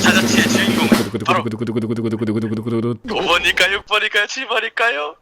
사자치의 주인공은 바로 5번일까요? 6번일까요? 7번일까요?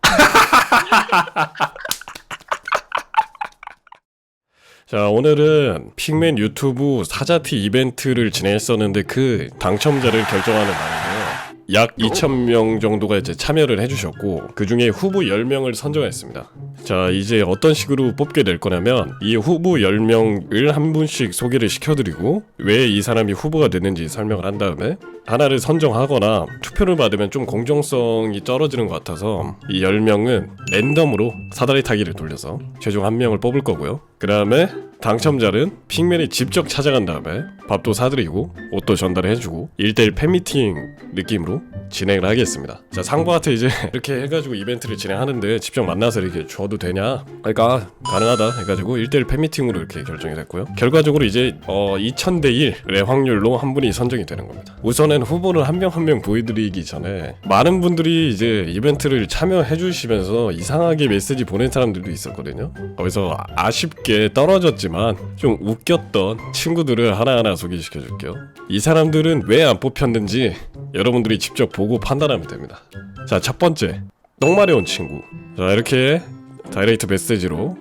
자 오늘은 픽맨 유튜브 사자티 이벤트를 진행했었는데 그 당첨자를 결정하는 날인데요 약 2,000명 정도가 이제 참여를 해주셨고 그 중에 후보 10명을 선정했습니다. 자 이제 어떤 식으로 뽑게 될 거냐면 이 후보 10명을 한 분씩 소개를 시켜드리고 왜 이 사람이 후보가 됐는지 설명을 한 다음에 하나를 선정하거나 투표를 받으면 좀 공정성이 떨어지는 것 같아서 이 10명은 랜덤으로 사다리 타기를 돌려서 최종 한 명을 뽑을 거고요. 그 다음에 당첨자는 핑맨이 직접 찾아간 다음에 밥도 사드리고 옷도 전달해주고 1대1 팬미팅 느낌으로 진행을 하겠습니다. 자 상부한테 이제 이렇게 해가지고 이벤트를 진행하는데 직접 만나서 이렇게 줘도 되냐? 그러니까 가능하다 해가지고 1대1 팬미팅으로 이렇게 결정이 됐고요. 결과적으로 이제 어 2000대 1의 확률로 한 분이 선정이 되는 겁니다. 우선은 후보를 한 명 한 명 보여드리기 전에 많은 분들이 이제 이벤트를 참여해 주시면서 이상하게 메시지 보낸 사람들도 있었거든요. 거기서 아쉽게 떨어졌지만 좀 웃겼던 친구들을 하나하나 소개시켜 줄게요. 이 사람들은 왜 안 뽑혔는지 여러분들이 직접 보고 판단하면 됩니다. 자 첫 번째. 똥마려운 친구. 자 이렇게 다이렉트 메시지로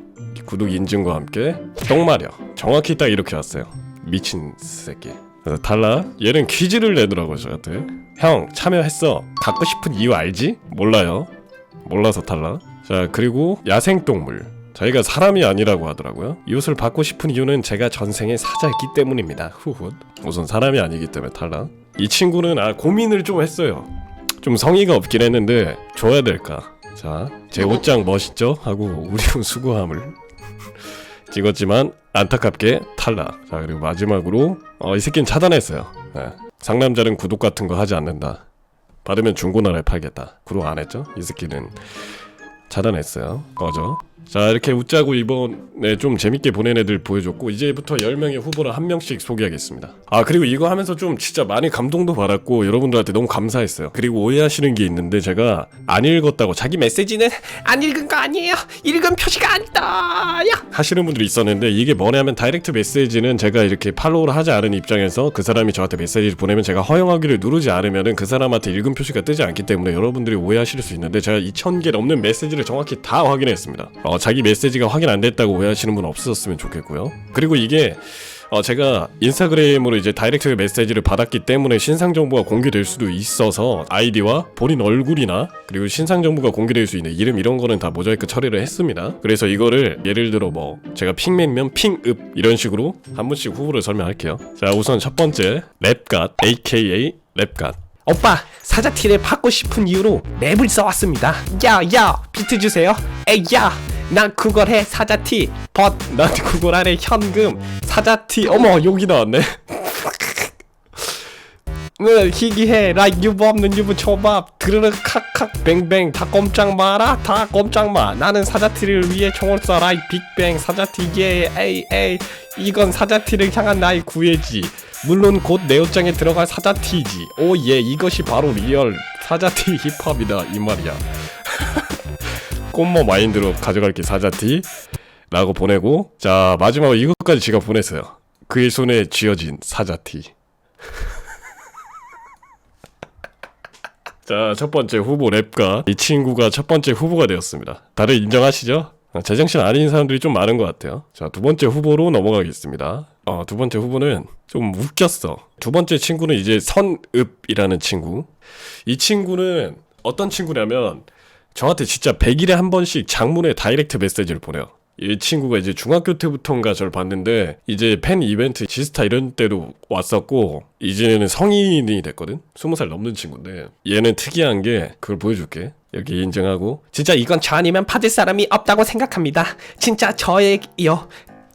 구독 인증과 함께 똥마려. 정확히 딱 이렇게 왔어요. 미친 새끼 그래서 달라? 얘는 퀴즈를 내더라고요 저한테 형 참여했어. 갖고 싶은 이유 알지? 몰라요. 몰라서 탈락 자 그리고 야생동물. 자기가 사람이 아니라고 하더라고요. 이 옷을 받고 싶은 이유는 제가 전생에 사자였기 때문입니다. 후훗. 우선 사람이 아니기 때문에 탈락 이 친구는 아 고민을 좀 했어요. 좀 성의가 없긴 했는데 줘야 될까? 자 제 옷장 멋있죠? 하고 우리 수고함을 찍었지만 안타깝게 탈락. 자 그리고 마지막으로 어, 이 새끼는 차단했어요. 네. 상남자는 구독 같은 거 하지 않는다. 받으면 중고나라에 팔겠다. 구독 안 했죠? 이 새끼는 차단했어요. 꺼져 자 이렇게 웃자고 이번에 좀 재밌게 보낸 애들 보여줬고 이제부터 10명의 후보를 한 명씩 소개하겠습니다. 아 그리고 이거 하면서 좀 진짜 많이 감동도 받았고 여러분들한테 너무 감사했어요. 그리고 오해하시는 게 있는데 제가 안 읽었다고 자기 메시지는 안 읽은 거 아니에요. 읽은 표시가 아니다. 야! 하시는 분들이 있었는데 이게 뭐냐면 다이렉트 메시지는 제가 이렇게 팔로우를 하지 않은 입장에서 그 사람이 저한테 메시지를 보내면 제가 허용하기를 누르지 않으면은 그 사람한테 읽은 표시가 뜨지 않기 때문에 여러분들이 오해하실 수 있는데 제가 2,000개 넘는 메시지를 정확히 다 확인했습니다. 어, 자기 메시지가 확인 안 됐다고 오해하시는 분 없으셨으면 좋겠고요 그리고 이게 어, 제가 인스타그램으로 이제 다이렉트 메시지를 받았기 때문에 신상 정보가 공개될 수도 있어서 아이디와 본인 얼굴이나 그리고 신상 정보가 공개될 수 있는 이름 이런 거는 다 모자이크 처리를 했습니다. 그래서 이거를 예를 들어 뭐 제가 핑맨이면 핑읍 이런 식으로 한 분씩 후보를 설명할게요. 자 우선 첫 번째 랩갓 AKA 랩갓 오빠 사자티를 받고 싶은 이유로 랩을 써왔습니다. 야야 비트 주세요. 에이야 난 그걸 해 사자티. 벗난 그걸 하래 현금. 사자티 어머 여기 나왔네. 으 희귀해. 라이크 유부 없는 유부 초밥. 드르르 칵칵 뱅뱅. 다 꼼짝 마라. 다 꼼짝 마. 나는 사자티를 위해 총을 쏴. 라 이 빅뱅. 사자티 예 에이 에이. 이건 사자티를 향한 나의 구애지. 물론 곧 내 옷장에 들어갈 사자티지. 오 예. 이것이 바로 리얼 사자티 힙합이다. 이 말이야. 꽃모 마인드로 가져갈게 사자티. 라고 보내고. 자 마지막으로 이것까지 제가 보냈어요. 그의 손에 쥐어진 사자티. 자, 첫 번째 후보 랩가 이 친구가 첫 번째 후보가 되었습니다. 다들 인정하시죠? 어, 제정신 아닌 사람들이 좀 많은 것 같아요. 자, 두 번째 후보로 넘어가겠습니다. 어, 두 번째 후보는 좀 웃겼어. 두 번째 친구는 이제 선읍이라는 친구. 이 친구는 어떤 친구냐면 저한테 진짜 100일에 한 번씩 장문의 다이렉트 메시지를 보내요. 이 친구가 이제 중학교 때부터인가 저를 봤는데 이제 팬 이벤트 지스타 이런 때도 왔었고 이제는 성인이 됐거든. 20살 넘는 친구인데 얘는 특이한 게 그걸 보여줄게. 여기 인증하고 진짜 이건 저 아니면 받을 사람이 없다고 생각합니다. 진짜 저예요.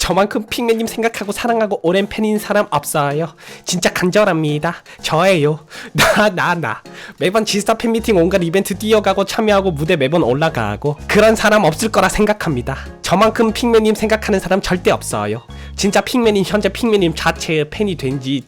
저만큼 핑맨님 생각하고 사랑하고 오랜 팬인 사람 없어요. 진짜 간절합니다. 저예요. 나, 나, 나. 매번 지스타 팬미팅 온갖 이벤트 뛰어가고 참여하고 무대 매번 올라가고 그런 사람 없을 거라 생각합니다. 저만큼 핑맨님 생각하는 사람 절대 없어요. 진짜 핑맨님 현재 핑맨님 자체의 팬이 된 지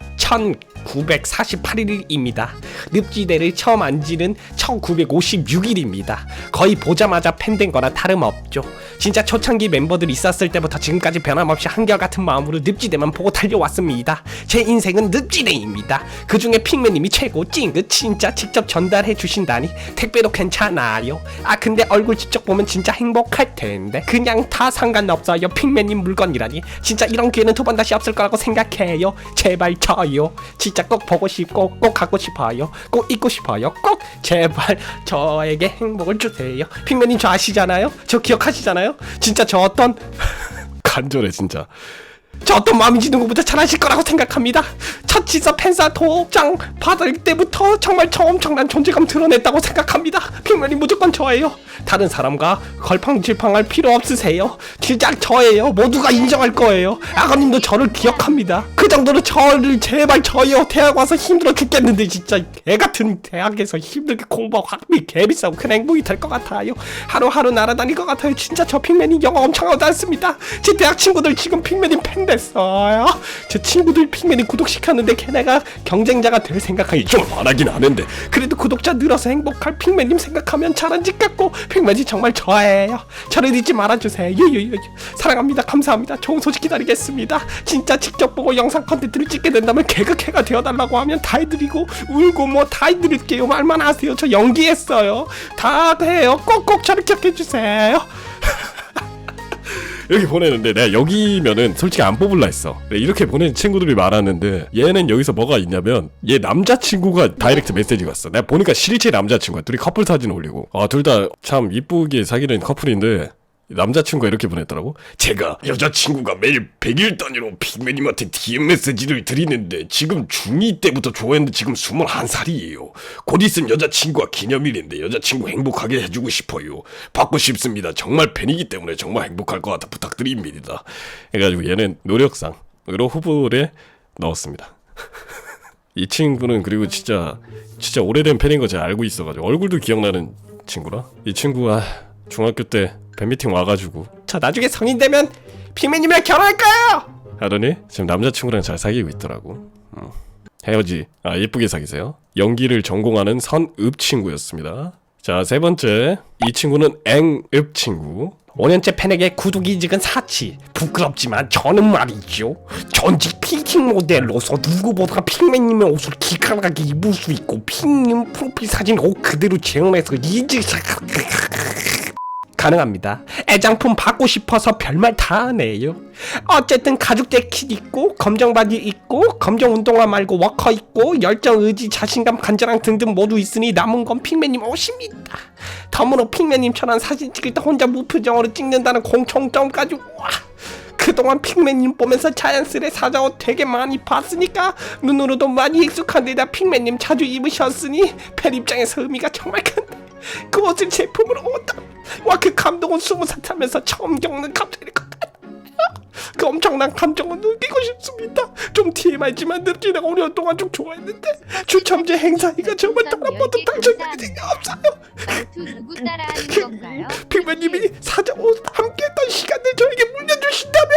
1948일입니다. 늪지대를 처음 안지는 1956일입니다. 거의 보자마자 팬된 거나 다름없죠. 진짜 초창기 멤버들 있었을 때부터 지금까지 변함없이 한결같은 마음으로 늪지대만 보고 달려왔습니다. 제 인생은 늪지대입니다. 그 중에 핑맨님이 최고 찡긋 진짜 직접 전달해 주신다니 택배도 괜찮아요. 아 근데 얼굴 직접 보면 진짜 행복할 텐데 그냥 다 상관없어요. 핑맨님 물건이라니 진짜 이런 기회는 두 번 다시 없을 거라고 생각해요. 제발 저요. 진짜 꼭 보고 싶고 꼭 갖고 싶어요. 꼭 입고 싶어요. 꼭 제발 저에게 행복을 주세요. 핑맨님 저 아시잖아요? 저 기억하시잖아요? 진짜 저 어떤 간절해 진짜. 저 어떤 마음인지 누구보다 잘 아실 거라고 생각합니다. 첫 지서 팬사 도장 받을 때부터 정말 저 엄청난 존재감 드러냈다고 생각합니다. 핑맨이 무조건 저예요. 다른 사람과 걸팡질팡할 필요 없으세요. 진짜 저예요. 모두가 인정할 거예요. 아버님도 저를 기억합니다. 그 정도로 저를 제발 저요. 대학 와서 힘들어 죽겠는데 진짜 애 같은 대학에서 힘들게 공부하고 학비 개비싸고 큰 행복이 될 것 같아요. 하루하루 날아다닐 것 같아요. 진짜 저 핑맨이 영어 엄청 하지 않습니다. 제 대학 친구들 지금 핑맨이 팬 됐어요. 제 친구들 핑맨이 구독시켰는데 걔네가 경쟁자가 될 생각하기 좀 많하긴 하는데 그래도 구독자 늘어서 행복할 핑맨님 생각하면 잘한 짓 같고 핑맨이 정말 저예요. 저를 잊지 말아주세요. 유유유 사랑합니다. 감사합니다. 좋은 소식 기다리겠습니다. 진짜 직접 보고 영상 컨텐츠를 찍게 된다면 개그캐가 되어달라고 하면 다 해드리고 울고 뭐 다 해드릴게요. 말만 하세요. 저 연기했어요. 다 돼요. 꼭꼭 저를 기억해주세요. 여기 보내는데 내가 여기면은 솔직히 안 뽑을라 했어. 이렇게 보내는 친구들이 많았는데 얘는 여기서 뭐가 있냐면 얘 남자친구가 다이렉트 메시지가 왔어. 내가 보니까 실제 남자친구야. 둘이 커플 사진 올리고. 아, 둘 다 참 이쁘게 사귀는 커플인데 남자친구가 이렇게 보냈더라고. 제가 여자친구가 매일 100일 단위로 빅맨님한테 DM 메시지를 드리는데 지금 중2 때부터 좋아했는데 지금 21살이에요. 곧 있으면 여자친구와 기념일인데 여자친구 행복하게 해주고 싶어요. 받고 싶습니다. 정말 팬이기 때문에 정말 행복할 것 같아 부탁드립니다. 해가지고 얘는 노력상으로 후보에 넣었습니다. 이 친구는 그리고 진짜 진짜 오래된 팬인 거 제가 알고 있어가지고 얼굴도 기억나는 친구라 이 친구가 중학교 때 팬미팅 와가지고. 저 나중에 성인 되면 핑맨님이랑 결혼할 거예요. 하더니 지금 남자친구랑 잘 사귀고 있더라고. 음. 헤어지. 아 예쁘게 사귀세요. 연기를 전공하는 선읍 친구였습니다. 자 세 번째. 이 친구는 앵읍 친구. 5년째 팬에게 구독 이직은 사치. 부끄럽지만 저는 말이죠. 전직 피팅 모델로서 누구보다 핑맨님의 옷을 기깔나게 입을 수 있고 핑님 프로필 사진 옷 그대로 재현해서 이직 가능합니다. 애장품 받고 싶어서 별말 다 하네요. 어쨌든 가죽 재킷 입고 검정 바지 입고 검정 운동화 말고 워커 입고 열정 의지 자신감 간절함 등등 모두 있으니 남은 건 핑맨님 옷입니다. 덤으로 핑맨님처럼 사진 찍을 때 혼자 무표정으로 찍는다는 공통점까지 와! 그동안 핑맨님 보면서 자연스레 사자옷 되게 많이 봤으니까 눈으로도 많이 익숙한데다 핑맨님 자주 입으셨으니 팬 입장에서 의미가 정말 큰데 그 옷을 제품으로 얻다 와 그 감동은 스무 살 타면서 처음 겪는 감정일 것 같아 그 엄청난 감정을 느끼고 싶습니다. 좀 TMI지만 느끼다가 5년 동안 좀 좋아했는데 추첨제 행사니까 정말 번도 당첨된 적이 없어요. 말투 누구 따라하는 건가요? 피부님이 사자 옷 함께했던 시간을 저에게 물려주신다면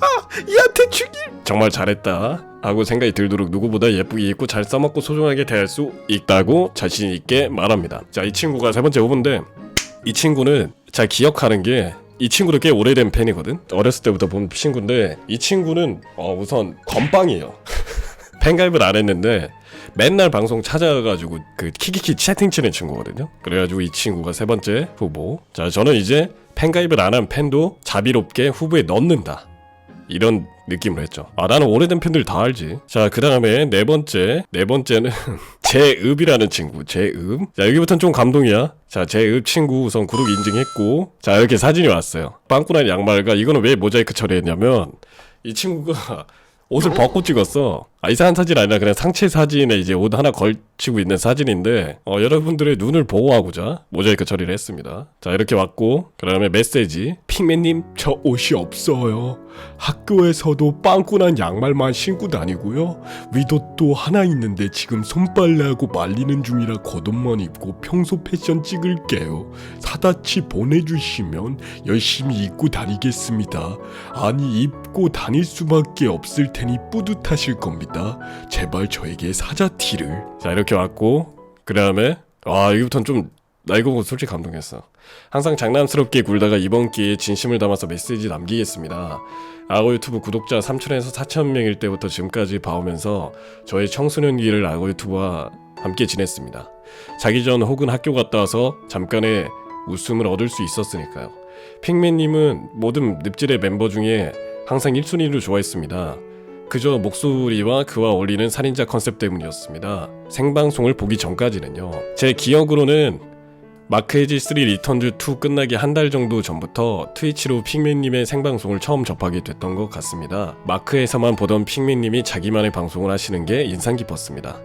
아 이한테 주길 정말 잘했다 하고 생각이 들도록 누구보다 예쁘게 입고 잘 써먹고 소중하게 대할 수 있다고 자신 있게 말합니다. 자, 이 친구가 세 번째 후보인데 이 친구는 잘 기억하는 게 이 친구도 꽤 오래된 팬이거든. 어렸을 때부터 본 친구인데 이 친구는 어, 우선 건빵이에요. 팬가입을 안 했는데 맨날 방송 찾아가지고 그 키키키 채팅 치는 친구거든요. 그래가지고 이 친구가 세 번째 후보. 자, 저는 이제 팬가입을 안 한 팬도 자비롭게 후보에 넣는다. 이런 느낌으로 했죠. 아 나는 오래된 팬들 다 알지. 자 그 다음에 네 번째 네 번째는 제읍이라는 친구 제읍. 자 여기부터는 좀 감동이야. 자 제읍 친구 우선 구독 인증했고 자 이렇게 사진이 왔어요. 빵꾸난 양말과 이거는 왜 모자이크 처리했냐면 이 친구가 옷을 벗고 찍었어. 아, 이상한 사진 아니라 그냥 상체 사진에 이제 옷 하나 걸치고 있는 사진인데 어, 여러분들의 눈을 보호하고자 모자이크 처리를 했습니다. 자 이렇게 왔고 그 다음에 메시지 핑맨님 저 옷이 없어요. 학교에서도 빵꾸난 양말만 신고 다니고요. 위도도 하나 있는데 지금 손빨래하고 말리는 중이라 겉옷만 입고 평소 패션 찍을게요. 사다치 보내주시면 열심히 입고 다니겠습니다. 아니 입고 다닐 수밖에 없을 테니 뿌듯하실 겁니다. 부탁드립니다. 제발 저에게 사자티를. 자 이렇게 왔고 그 다음에 와 여기부터는 좀 나 이거 보고 솔직히 감동했어. 항상 장난스럽게 굴다가 이번 기회에 진심을 담아서 메시지 남기겠습니다. 악어 유튜브 구독자 3천에서 4천 명일 때부터 지금까지 봐오면서 저의 청소년기를 악어 유튜브와 함께 지냈습니다. 자기 전 혹은 학교 갔다 와서 잠깐의 웃음을 얻을 수 있었으니까요. 핑맨님은 모든 늪질의 멤버 중에 항상 1순위를 좋아했습니다. 그저 목소리와 그와 어울리는 살인자 컨셉 때문이었습니다. 생방송을 보기 전까지는요. 제 기억으로는 마크에지 3 리턴즈 2 끝나기 한 달 정도 전부터 트위치로 핑맨님의 생방송을 처음 접하게 됐던 것 같습니다. 마크에서만 보던 핑맨님이 자기만의 방송을 하시는 게 인상 깊었습니다.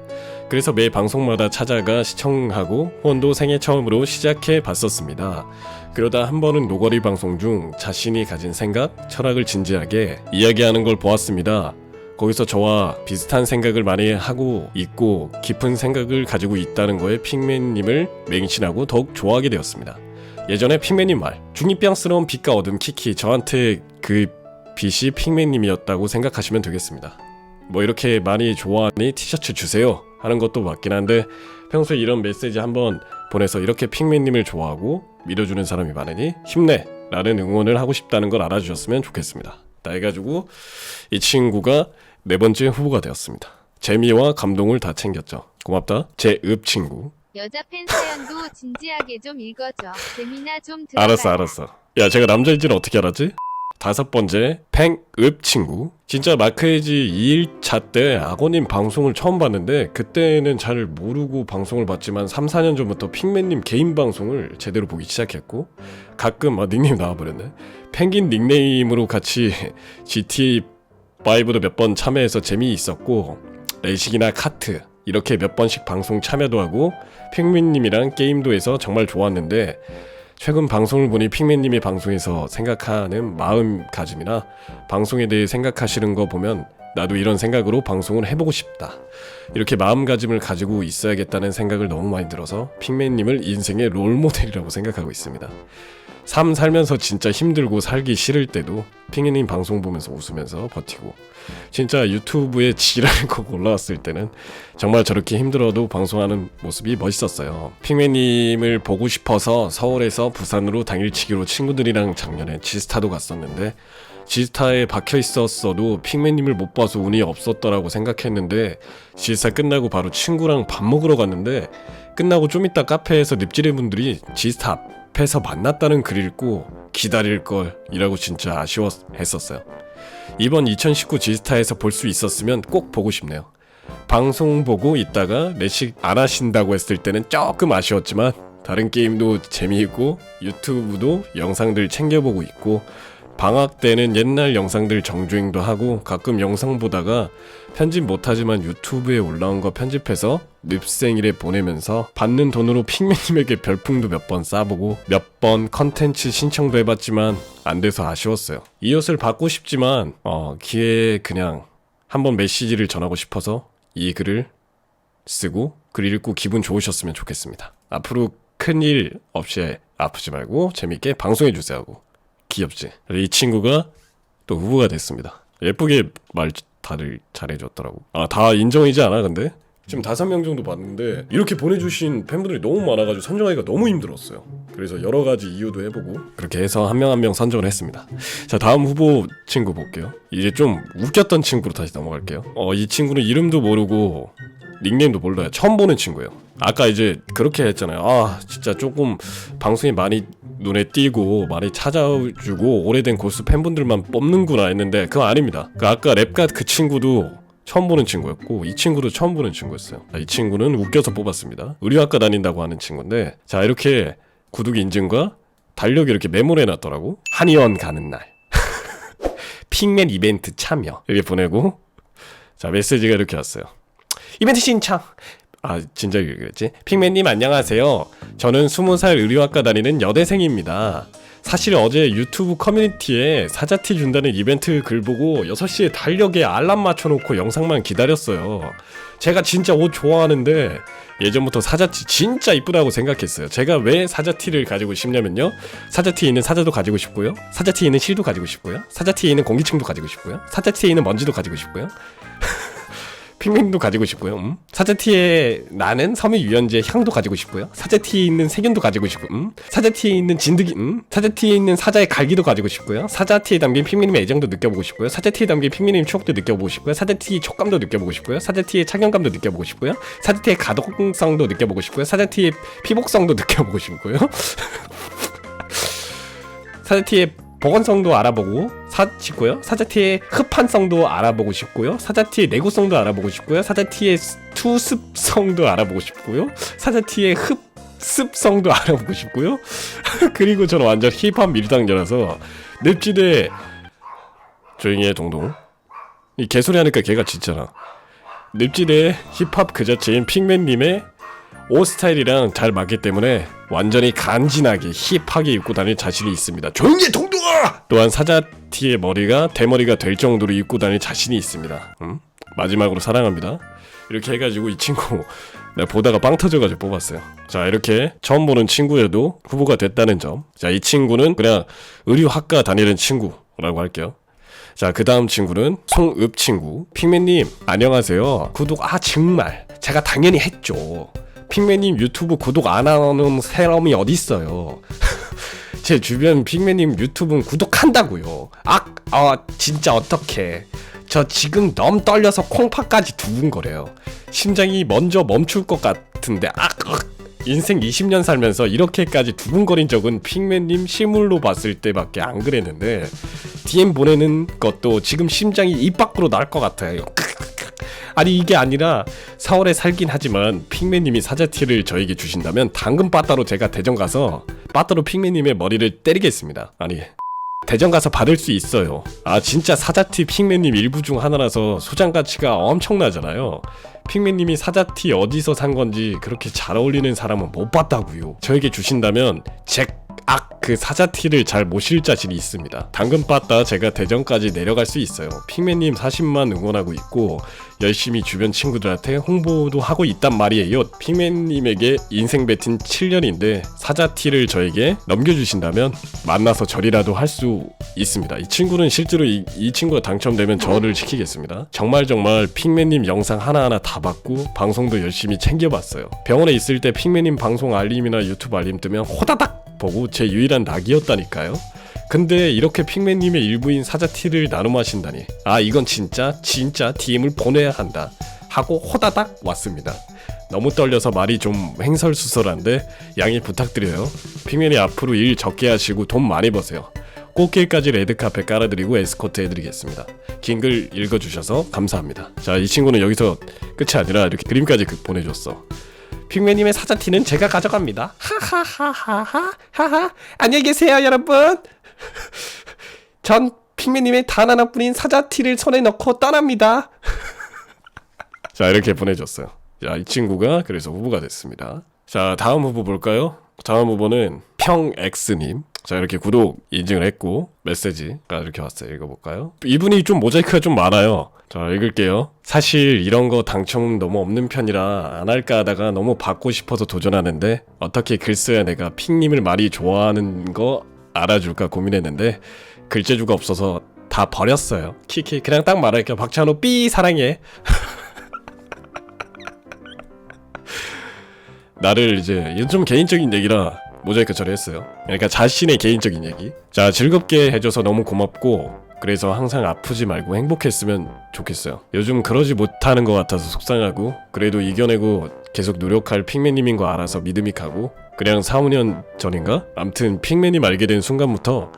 그래서 매 방송마다 찾아가 시청하고 후원도 생애 처음으로 시작해 봤었습니다. 그러다 한 번은 노거리 방송 중 자신이 가진 생각, 철학을 진지하게 이야기하는 걸 보았습니다. 거기서 저와 비슷한 생각을 많이 하고 있고 깊은 생각을 가지고 있다는 거에 핑맨님을 맹신하고 더욱 좋아하게 되었습니다. 예전에 핑맨님 말 중이병스러운 빛과 어둠 키키 저한테 그 빛이 핑맨님이었다고 생각하시면 되겠습니다. 뭐 이렇게 많이 좋아하니 티셔츠 주세요 하는 것도 맞긴 한데 평소에 이런 메시지 한번 보내서 이렇게 핑맨님을 좋아하고 믿어주는 사람이 많으니 힘내 라는 응원을 하고 싶다는 걸 알아주셨으면 좋겠습니다. 다 해가지고 이 친구가 네 번째 후보가 되었습니다. 재미와 감동을 다 챙겼죠. 고맙다. 제 읍 친구. 여자 팬 사연도 진지하게 좀 읽어줘. 재미나 좀 들어가. 알았어, 알았어. 야, 제가 남자인지는 어떻게 알았지? 다섯 번째, 팽읍 친구. 진짜 마크에지 2일차 때 아고님 방송을 처음 봤는데 그때는 잘 모르고 방송을 봤지만 3, 4년 전부터 핑맨님 개인 방송을 제대로 보기 시작했고 가끔 아 닉네임 나와버렸네. 펭귄 닉네임으로 같이 GTA 5도 몇 번 참여해서 재미있었고 레식이나 카트 이렇게 몇 번씩 방송 참여도 하고 핑맨님이랑 게임도 해서 정말 좋았는데 최근 방송을 보니 핑맨님이 방송에서 생각하는 마음가짐이나 방송에 대해 생각하시는 거 보면 나도 이런 생각으로 방송을 해보고 싶다. 이렇게 마음가짐을 가지고 있어야겠다는 생각을 너무 많이 들어서 핑맨님을 인생의 롤모델이라고 생각하고 있습니다. 삶 살면서 진짜 힘들고 살기 싫을 때도 핑맨님 방송 보면서 웃으면서 버티고 진짜 유튜브에 지랄 거 올라왔을 때는 정말 저렇게 힘들어도 방송하는 모습이 멋있었어요. 핑맨님을 보고 싶어서 서울에서 부산으로 당일치기로 친구들이랑 작년에 지스타도 갔었는데 지스타에 박혀 있었어도 핑맨님을 못 봐서 운이 없었더라고 생각했는데 지스타 끝나고 바로 친구랑 밥 먹으러 갔는데 끝나고 좀 이따 카페에서 늪지리 분들이 지스타 앞에서 만났다는 글 읽고 기다릴 걸 이라고 진짜 아쉬워했었어요. 이번 2019 지스타에서 볼 수 있었으면 꼭 보고 싶네요. 방송 보고 있다가 내식 안 하신다고 했을 때는 조금 아쉬웠지만 다른 게임도 재미있고 유튜브도 영상들 챙겨보고 있고 방학 때는 옛날 영상들 정주행도 하고 가끔 영상 보다가 편집 못하지만 유튜브에 올라온 거 편집해서 늪생일에 보내면서 받는 돈으로 핑맨님에게 별풍도 몇 번 싸보고 몇 번 컨텐츠 신청도 해봤지만 안 돼서 아쉬웠어요. 이 옷을 받고 싶지만 어 기회에 그냥 한번 메시지를 전하고 싶어서 이 글을 쓰고 글 읽고 기분 좋으셨으면 좋겠습니다. 앞으로 큰일 없이 아프지 말고 재밌게 방송해 주세요 하고 귀엽지. 이 친구가 또 후보가 됐습니다. 예쁘게 말 다들 잘해줬더라고. 아 다 인정이지 않아 근데? 지금 다섯 명 정도 봤는데 이렇게 보내주신 팬분들이 너무 많아가지고 선정하기가 너무 힘들었어요. 그래서 여러 가지 이유도 해보고 그렇게 해서 한 명 한 명 선정을 했습니다. 자 다음 후보 친구 볼게요. 이제 좀 웃겼던 친구로 다시 넘어갈게요. 어 이 친구는 이름도 모르고 닉네임도 몰라요. 처음 보는 친구예요. 아까 이제 그렇게 했잖아요. 아 진짜 조금 방송에 많이 눈에 띄고 많이 찾아주고 오래된 고수 팬분들만 뽑는구나 했는데 그거 아닙니다. 그 아까 랩갓 그 친구도 처음 보는 친구였고 이 친구도 처음 보는 친구였어요. 자, 이 친구는 웃겨서 뽑았습니다. 의료학과 다닌다고 하는 친구인데 자 이렇게 구독 인증과 달력이 이렇게 메모를 해놨더라고. 한의원 가는 날. 핑맨 이벤트 참여 이렇게 보내고 자 메시지가 이렇게 왔어요. 이벤트 신청. 아 진짜 그랬지? 핑맨님 안녕하세요. 저는 20살 의료학과 다니는 여대생입니다. 사실 어제 유튜브 커뮤니티에 사자티 준다는 이벤트 글 보고 6시에 달력에 알람 맞춰놓고 영상만 기다렸어요. 제가 진짜 옷 좋아하는데 예전부터 사자티 진짜 이쁘다고 생각했어요. 제가 왜 사자티를 가지고 싶냐면요. 사자티에 있는 사자도 가지고 싶고요. 사자티에 있는 실도 가지고 싶고요. 사자티에 있는 공기층도 가지고 싶고요. 사자티에 있는 먼지도 가지고 싶고요. 핑맨도 가지고 싶고요. 음? 사자티에 나는 섬유 유연제 향도 가지고 싶고요. 사자티에 있는 세균도 가지고 싶고, 음? 사자티에 있는 진드기, 음? 사자티에 있는 사자의 갈기도 가지고 싶고요. 사자티에 담긴 핑맨님의 애정도 느껴보고 싶고요. 사자티에 담긴 핑맨님 추억도 느껴보고 싶고요. 사자티 촉감도 느껴보고 싶고요. 사자티의 착용감도 느껴보고 싶고요. 사자티의 가독성도 느껴보고 싶고요. 사자티의 피복성도 느껴보고 싶고요. 사자티의 보건성도 알아보고 사, 싶고요. 사자티의 흡한성도 알아보고 싶고요. 사자티의 내구성도 알아보고 싶고요. 사자티의 투습성도 알아보고 싶고요. 사자티의 흡 습성도 알아보고 싶고요. 그리고 저는 완전 힙합 밀당자라서 늪지대 조용히 해 동동 이 개소리 하니까 걔가 짖잖아 늪지대 힙합 그 자체인 핑맨님의 옷 스타일이랑 잘 맞기 때문에 완전히 간지나게 힙하게 입고 다닐 자신이 있습니다. 조용히 해, 동동아! 또한 사자티의 머리가 대머리가 될 정도로 입고 다닐 자신이 있습니다. 음? 마지막으로 사랑합니다. 이렇게 해가지고 이 친구 내가 보다가 빵 터져가지고 뽑았어요. 자 이렇게 처음 보는 친구여도 후보가 됐다는 점. 자 이 친구는 그냥 의류학과 다니는 친구라고 할게요. 자, 그 다음 친구는 송읍 친구. 핑맨님, 안녕하세요. 구독, 아, 정말. 제가 당연히 했죠. 핑맨님 유튜브 구독 안 하는 사람이 어딨어요. 제 주변 핑맨님 유튜브는 구독한다고요. 아, 아, 진짜 어떡해. 저 지금 너무 떨려서 콩팥까지 두근거려요. 심장이 먼저 멈출 것 같은데, 아, 아. 인생 20년 살면서 이렇게까지 두근거린 적은 핑맨님 실물로 봤을 때밖에 안 그랬는데 DM 보내는 것도 지금 심장이 입 밖으로 날 것 같아요. 아니 이게 아니라 4월에 살긴 하지만 핑맨님이 사자티를 저에게 주신다면 당근 빠따로 제가 대전 가서 빠따로 핑맨님의 머리를 때리겠습니다. 아니 대전 가서 받을 수 있어요. 아 진짜 사자티 핑맨님 일부 중 하나라서 소장 가치가 엄청나잖아요. 핑맨님이 사자티 어디서 산 건지 그렇게 잘 어울리는 사람은 못 봤다고요. 저에게 주신다면 잭 악 그 사자티를 잘 모실 자신이 있습니다. 당근 빠따 제가 대전까지 내려갈 수 있어요. 핑맨님 40만 응원하고 있고 열심히 주변 친구들한테 홍보도 하고 있단 말이에요. 핑맨님에게 인생 뱉은 7년인데 사자티를 저에게 넘겨주신다면 만나서 절이라도 할 수 있습니다. 이 친구는 실제로 이, 이 친구가 당첨되면 절을 시키겠습니다. 정말 정말 핑맨님 영상 하나하나 다 봤고 방송도 열심히 챙겨봤어요. 병원에 있을 때 핑맨님 방송 알림이나 유튜브 알림 뜨면 호다닥 보고 제 유일한 낙이었다니까요. 근데 이렇게 핑맨님의 일부인 사자티를 나눔하신다니. 아 이건 진짜 진짜 DM을 보내야 한다. 하고 호다닥 왔습니다. 너무 떨려서 말이 좀 횡설수설한데 양해 부탁드려요. 핑맨이 앞으로 일 적게 하시고 돈 많이 버세요. 꽃길까지 레드카페 깔아드리고 에스코트 해드리겠습니다. 긴 글 읽어주셔서 감사합니다. 자 이 친구는 여기서 끝이 아니라 이렇게 그림까지 그- 보내줬어 핑맨님의 사자티는 제가 가져갑니다 하하하하하 하하 안녕히 계세요 여러분 전 핑맨님의 단 하나뿐인 사자티를 손에 넣고 떠납니다. 자 이렇게 보내줬어요. 자이 친구가 그래서 후보가 됐습니다. 자 다음 후보 볼까요? 다음 후보는 평X님. 자 이렇게 구독 인증을 했고 메시지가 이렇게 왔어요. 읽어볼까요? 이분이 좀 모자이크가 좀 많아요. 자 읽을게요. 사실 이런 거 당첨 너무 없는 편이라 안 할까 하다가 너무 받고 싶어서 도전하는데 어떻게 글 써야 내가 핑님을 많이 좋아하는 거 알아줄까 고민했는데 글재주가 없어서 다 버렸어요. 키키 그냥 딱 말할게요. 박찬호 삐 사랑해. 나를 이제 이건 좀 개인적인 얘기라 모자이크 처리했어요. 그러니까 자신의 개인적인 얘기. 자 즐겁게 해줘서 너무 고맙고 그래서 항상 아프지 말고 행복했으면 좋겠어요. 요즘 그러지 못하는 것 같아서 속상하고 그래도 이겨내고 계속 노력할 핑맨님인 거 알아서 믿음이 가고 그냥 4, 5년 전인가? 암튼 핑맨님 알게 된 순간부터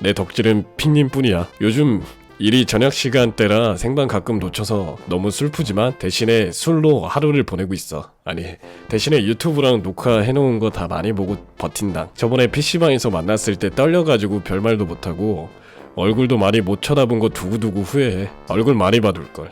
내 덕질은 핑님 뿐이야. 요즘 일이 저녁 시간대라 생방 가끔 놓쳐서 너무 슬프지만 대신에 술로 하루를 보내고 있어. 아니 대신에 유튜브랑 녹화해놓은 거 다 많이 보고 버틴다. 저번에 PC방에서 만났을 때 떨려가지고 별말도 못하고 얼굴도 많이 못 쳐다본 거 두고두고 후회해. 얼굴 많이 봐둘 걸.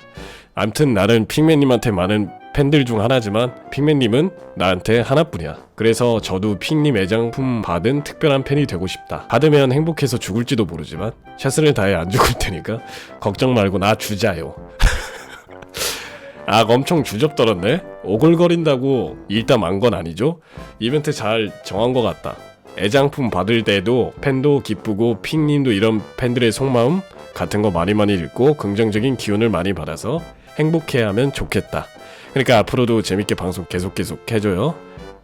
암튼 나는 핑맨님한테 많은 팬들 중 하나지만 핑맨님은 나한테 하나뿐이야. 그래서 저도 핑님 애장품 받은 특별한 팬이 되고 싶다. 받으면 행복해서 죽을지도 모르지만 샷을 다해 안 죽을 테니까 걱정 말고 나 주자요. 아 엄청 주접 떨었네. 오글거린다고 일단 만건 아니죠? 이벤트 잘 정한 것 같다. 애장품 받을 때도 팬도 기쁘고 핑님도 이런 팬들의 속마음 같은 거 많이 많이 읽고 긍정적인 기운을 많이 받아서 행복해하면 좋겠다. 그러니까 앞으로도 재밌게 방송 계속 계속 해줘요.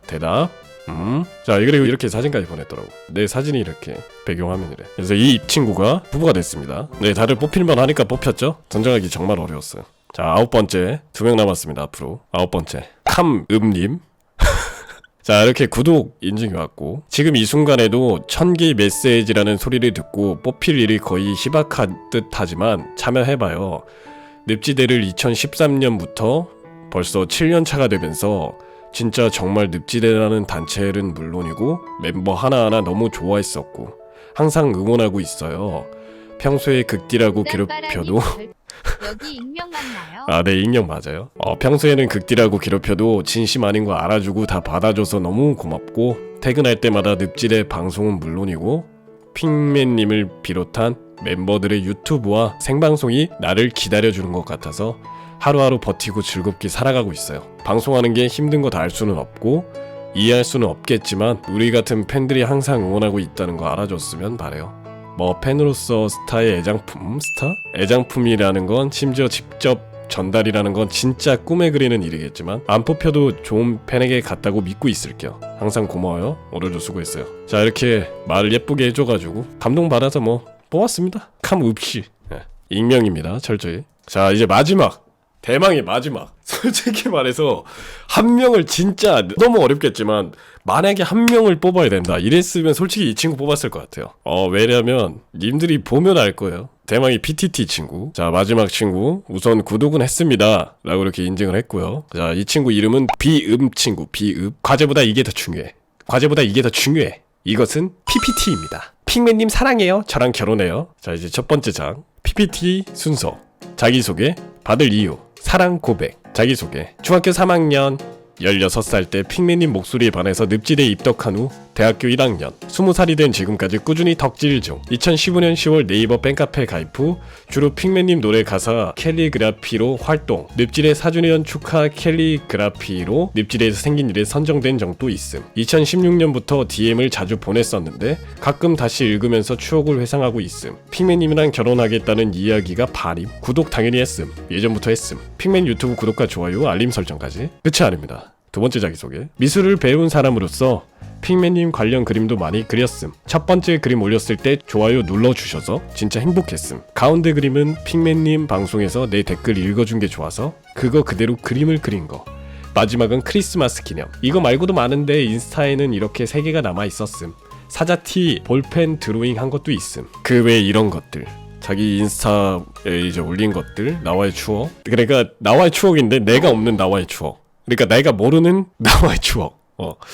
대답. 음. 자, 그리고 이렇게 사진까지 보냈더라고. 내 사진이 이렇게 배경화면이래. 그래서 이 친구가 부부가 됐습니다. 네, 다들 뽑힐만 하니까 뽑혔죠? 선정하기 정말 어려웠어요. 자, 아홉 번째. 두 명 남았습니다, 앞으로. 아홉 번째. 캄음님. 자, 이렇게 구독 인증이 왔고, 지금 이 순간에도 천기 메시지라는 소리를 듣고 뽑힐 일이 거의 희박한 듯 하지만 참여해봐요. 늪지대를 2013년부터 벌써 7년 차가 되면서 진짜 정말 늪지대라는 단체는 물론이고 멤버 하나하나 너무 좋아했었고 항상 응원하고 있어요. 평소에 극디라고 괴롭혀도 여기 익명 맞나요? 아, 네, 익명 맞아요. 어, 평소에는 극디라고 괴롭혀도 진심 아닌 거 알아주고 다 받아줘서 너무 고맙고 퇴근할 때마다 늪지대 방송은 물론이고 핑맨님을 비롯한 멤버들의 유튜브와 생방송이 나를 기다려주는 것 같아서 하루하루 버티고 즐겁게 살아가고 있어요. 방송하는 게 힘든 거 다 알 수는 없고 이해할 수는 없겠지만 우리 같은 팬들이 항상 응원하고 있다는 거 알아줬으면 바래요. 뭐 팬으로서 스타의 애장품 스타? 애장품이라는 건 심지어 직접 전달이라는 건 진짜 꿈에 그리는 일이겠지만 안 뽑혀도 좋은 팬에게 갔다고 믿고 있을게요. 항상 고마워요. 오늘도 수고했어요. 자 이렇게 말을 예쁘게 해줘가지고 감동받아서 뭐 뽑았습니다. 감 없이 예, 익명입니다. 철저히. 자 이제 마지막 대망의 마지막. 솔직히 말해서 한 명을 진짜 너무 어렵겠지만 만약에 한 명을 뽑아야 된다. 이랬으면 솔직히 이 친구 뽑았을 것 같아요. 어 왜냐면 님들이 보면 알 거예요. 대망의 PTT 친구. 자 마지막 친구. 우선 구독은 했습니다. 라고 이렇게 인증을 했고요. 자 이 친구 이름은 비음 친구. 비음 과제보다 이게 더 중요해. 과제보다 이게 더 중요해. 이것은 PPT입니다. 핑맨님 사랑해요. 저랑 결혼해요. 자 이제 첫 번째 장. PPT 순서. 자기소개. 받을 이유 사랑 고백. 자기소개. 중학교 3학년 16살 때 핑맨님 목소리에 반해서 늪지대에 입덕한 후 대학교 1학년 20살이 된 지금까지 꾸준히 덕질 중. 2015년 10월 네이버 팬카페 가입 후 주로 핑맨님 노래 가사 캘리그라피로 활동 늪지대 4주년 축하 캘리그라피로 늪지대에서 생긴 일에 선정된 적도 있음. 2016년부터 DM을 자주 보냈었는데 가끔 다시 읽으면서 추억을 회상하고 있음. 핑맨님이랑 결혼하겠다는 이야기가 반임 구독 당연히 했음. 예전부터 했음. 핑맨 유튜브 구독과 좋아요 알림 설정까지 끝이 아닙니다 두 번째 자기소개 미술을 배운 사람으로서 핑맨님 관련 그림도 많이 그렸음. 첫 번째 그림 올렸을 때 좋아요 눌러주셔서 진짜 행복했음. 가운데 그림은 핑맨님 방송에서 내 댓글 읽어준 게 좋아서 그거 그대로 그림을 그린 거. 마지막은 크리스마스 기념. 이거 말고도 많은데 인스타에는 이렇게 세 개가 남아 있었음. 사자티 볼펜 드로잉 한 것도 있음. 그 외에 이런 것들. 자기 인스타에 이제 올린 것들 나와의 추억. 그러니까 나와의 추억인데 내가 없는 나와의 추억. 그러니까 내가 모르는 나와의 추억. 어.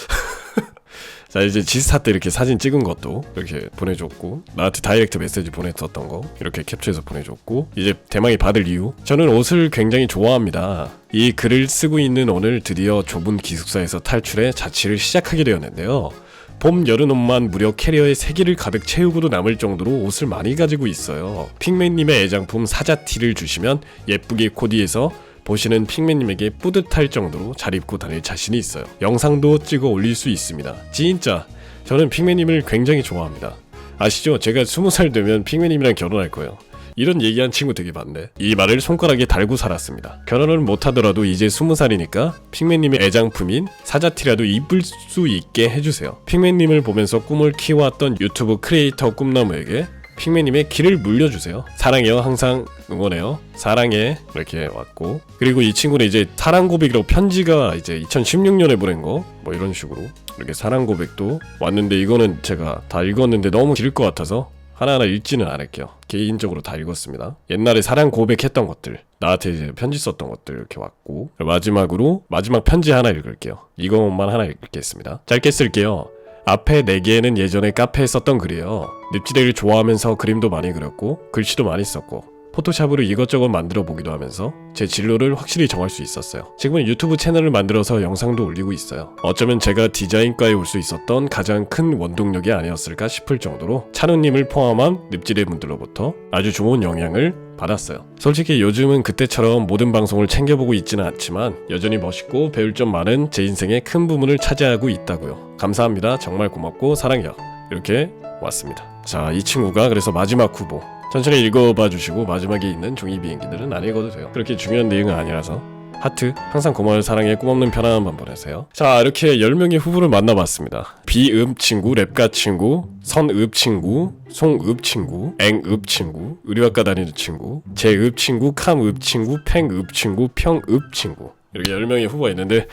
자 이제 지스타 때 이렇게 사진 찍은 것도 이렇게 보내줬고 나한테 다이렉트 메시지 보냈었던 거 이렇게 캡처해서 보내줬고 이제 대망이 받을 이유 저는 옷을 굉장히 좋아합니다 이 글을 쓰고 있는 오늘 드디어 좁은 기숙사에서 탈출해 자취를 시작하게 되었는데요 봄, 여름 옷만 무려 캐리어에 세 개를 가득 채우고도 남을 정도로 옷을 많이 가지고 있어요. 핑맨님의 애장품 사자티를 주시면 예쁘게 코디해서 보시는 핑맨님에게 뿌듯할 정도로 잘 입고 다닐 자신이 있어요. 영상도 찍어 올릴 수 있습니다. 진짜 저는 핑맨님을 굉장히 좋아합니다. 아시죠? 제가 20살 되면 핑맨님이랑 결혼할 거예요. 이런 얘기한 친구 되게 많네. 이 말을 손가락에 달고 살았습니다. 결혼을 못하더라도 이제 20살이니까 핑맨님의 애장품인 사자티라도 입을 수 있게 해주세요. 핑맨님을 보면서 꿈을 키워왔던 유튜브 크리에이터 꿈나무에게 핑맨님의 길을 물려주세요. 사랑해요. 항상 응원해요. 사랑해. 이렇게 왔고. 그리고 이 친구는 이제 사랑 고백이라고 편지가 이제 2016년에 보낸 거. 뭐 이런 식으로. 이렇게 사랑 고백도 왔는데 이거는 제가 다 읽었는데 너무 길 것 같아서 하나하나 읽지는 않을게요. 개인적으로 다 읽었습니다. 옛날에 사랑 고백했던 것들, 나한테 이제 편지 썼던 것들 이렇게 왔고 마지막으로 마지막 편지 하나 읽을게요. 이것만 하나 읽겠습니다. 짧게 쓸게요. 앞에 4개는 예전에 카페에 썼던 글이에요. 늪지대를 좋아하면서 그림도 많이 그렸고 글씨도 많이 썼고 포토샵으로 이것저것 만들어 보기도 하면서 제 진로를 확실히 정할 수 있었어요. 지금은 유튜브 채널을 만들어서 영상도 올리고 있어요. 어쩌면 제가 디자인과에 올 수 있었던 가장 큰 원동력이 아니었을까 싶을 정도로 찬우님을 포함한 늪지대 분들로부터 아주 좋은 영향을 받았어요. 솔직히 요즘은 그때처럼 모든 방송을 챙겨보고 있지는 않지만 여전히 멋있고 배울 점 많은 제 인생의 큰 부분을 차지하고 있다고요. 감사합니다. 정말 고맙고 사랑해요. 이렇게 왔습니다. 자, 이 친구가 그래서 마지막 후보 천천히 읽어봐 주시고 마지막에 있는 종이 비행기들은 안 읽어도 돼요. 그렇게 중요한 내용은 아니라서. 하트 항상 고마울 사랑에 꿈없는 편안한 밤 보내세요. 자 이렇게 10명의 후보를 만나봤습니다. 비읍 친구 랩가 친구 선읍 친구 송읍 친구 앵읍 친구 의료학과 다니는 친구 제읍 친구 캄읍 친구 팽읍 친구 평읍 친구. 이렇게 10명의 후보가 있는데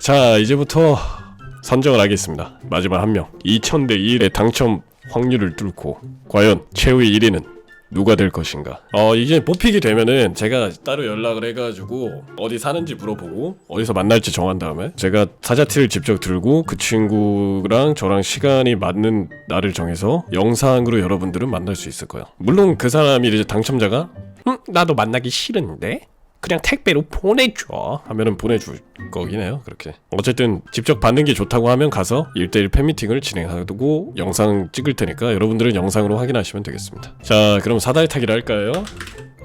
자 이제부터 선정을 하겠습니다. 마지막 한명. 2000대 1의 당첨 확률을 뚫고 과연 최후의 1위는 누가 될 것인가? 어 이게 뽑히게 되면은 제가 따로 연락을 해가지고 어디 사는지 물어보고 어디서 만날지 정한 다음에 제가 사자티를 직접 들고 그 친구랑 저랑 시간이 맞는 날을 정해서 영상으로 여러분들은 만날 수 있을 거예요. 물론 그 사람이 이제 당첨자가 음 나도 만나기 싫은데 그냥 택배로 보내줘 하면은 보내줄 거긴 해요 그렇게 어쨌든 직접 받는 게 좋다고 하면 가서 1대1 팬미팅을 진행하고 영상 찍을 테니까 여러분들은 영상으로 확인하시면 되겠습니다 자 그럼 사다리 타기를 할까요?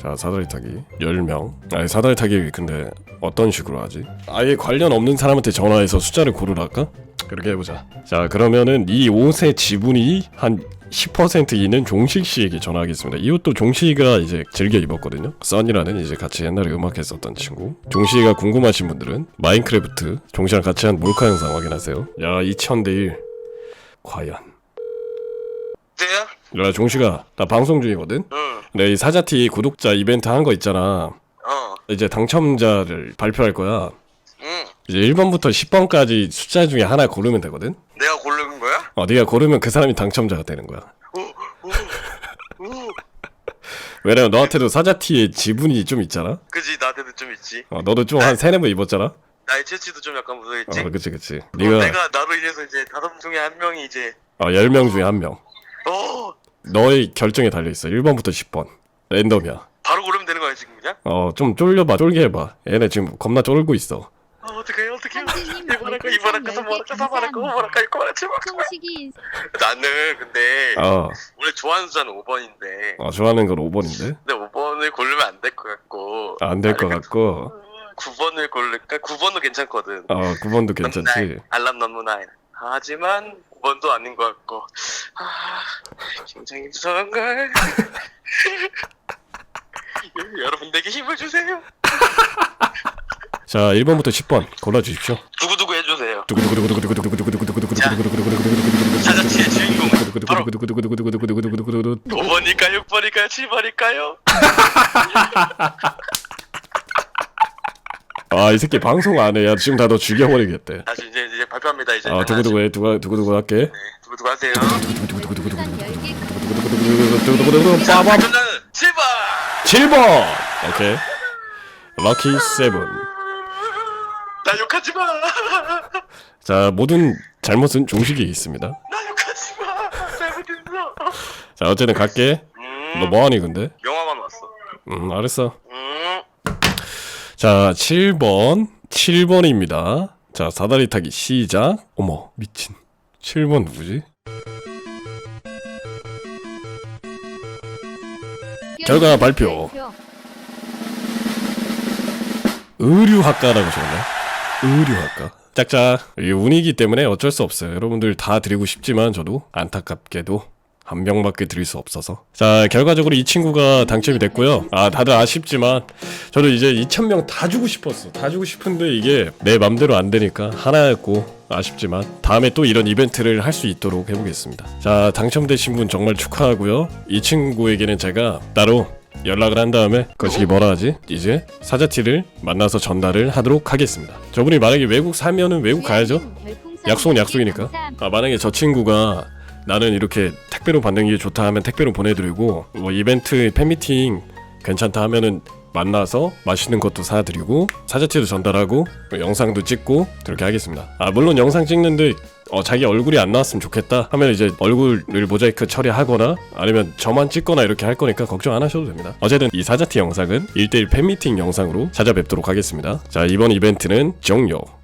자 사다리 타기 10명 아니 사다리 타기 근데 어떤 식으로 하지? 아예 관련 없는 사람한테 전화해서 숫자를 고르랄까? 그렇게 해보자. 자 그러면은 이 옷의 지분이 한 10%이는 종식 씨에게 전하겠습니다. 이 옷도 종식이가 이제 즐겨 입었거든요. 썬이라는 이제 같이 옛날에 음악했었던 친구. 종식이가 궁금하신 분들은 마인크래프트 종씨랑 같이 한 몰카 영상 확인하세요. 야 2000대1 과연. 돼요? 야 종식아 나 방송 중이거든. 응. 내 사자티 구독자 이벤트 한 거 있잖아. 어. 이제 당첨자를 발표할 거야. 응. 이제 1번부터 10번까지 숫자 중에 하나 고르면 되거든? 내가 고르는 거야? 어, 네가 고르면 그 사람이 당첨자가 되는 거야. 어, 어, 어. 왜냐면 너한테도 사자티의 지분이 좀 있잖아? 그지 나한테도 좀 있지. 어, 너도 좀 한 세네 번 입었잖아? 나의 체취도 좀 약간 묻어있지. 어, 그치, 그치. 네가 내가 나로 인해서 이제 다섯 중에 한 명이 이제 어, 10명 중에 한 명. 어 너의 결정에 달려있어. 1번부터 10번. 랜덤이야. 바로 고르면 되는 거야 지금 그냥? 어, 좀 쫄려봐, 쫄게 해봐. 얘네 지금 겁나 쫄고 있어. 아 어떡해 어떡해. 이번에 거 이번에 거서 뭐라 까서 뭐라 거 뭐라 까? 이거 뭐라 치고 송식이 인사 나는 근데 어, 원래 좋아하는 숫자는 5번인데. 아, 좋아하는 건 5번인데? 근데 5번을 고르면 안 될 것 같고. 아, 안될것 그러니까 같고. 9번을 고를까? 그러니까 9번도 괜찮거든. 어, 9번도 괜찮지? 알람 넘버 나인 하지만 5번도 아닌 것 같고. 아 굉장히 무서운 걸. 여러분들에게 힘을 주세요. 자, 1번부터 10번 골라 주십시오. 두구두구 해주세요. 사자치의 주인공 바로 5번일까요? 6번일까요? 7번일까요? 아, 이 새끼 방송 안 해. 야, 지금 다 너 죽여버리겠대. 다시 이제 이제 발표합니다 이제. 아, 두구두구 해. 두가 두구두구 할게. 네, 두구두구 하세요. 두구두구두구두구두구두구두구두구두구두구 자, 빠밤. 발표는 7번. 7번. 오케이. 럭키 세븐. 나 욕하지 마. 자 모든 잘못은 종식이 있습니다. 나 욕하지 마. 잘못했어. 자 어쨌든 갈게. 음, 너 뭐하니 근데? 영화관 왔어. 음 알았어. 음, 자 7번 7번입니다. 자 사다리 타기 시작. 어머 미친. 7번 누구지? 결과 발표. 의류학과라고 적었네. 의류학과. 짝짝. 이게 운이기 때문에 어쩔 수 없어요. 여러분들 다 드리고 싶지만 저도 안타깝게도 한 명밖에 드릴 수 없어서. 자, 결과적으로 이 친구가 당첨이 됐고요. 아, 다들 아쉽지만 저도 이제 2,000명 다 주고 싶었어. 다 주고 싶은데 이게 내 맘대로 안 되니까 하나였고 아쉽지만 다음에 또 이런 이벤트를 할 수 있도록 해보겠습니다. 자, 당첨되신 분 정말 축하하고요. 이 친구에게는 제가 따로 연락을 한 다음에 거시기 뭐라 하지? 이제 사자티를 만나서 전달을 하도록 하겠습니다. 저분이 만약에 외국 사면은 외국 가야죠. 약속은 약속이니까. 아 만약에 저 친구가 나는 이렇게 택배로 받는 게 좋다 하면 택배로 보내드리고 뭐 이벤트 팬미팅 괜찮다 하면은 만나서 맛있는 것도 사드리고 사자티도 전달하고 뭐 영상도 찍고 그렇게 하겠습니다. 아 물론 영상 찍는데 어, 자기 얼굴이 안 나왔으면 좋겠다 하면 이제 얼굴을 모자이크 처리하거나 아니면 저만 찍거나 이렇게 할 거니까 걱정 안 하셔도 됩니다. 어쨌든 이 사자티 영상은 1대1 팬미팅 영상으로 찾아뵙도록 하겠습니다. 자 이번 이벤트는 종료.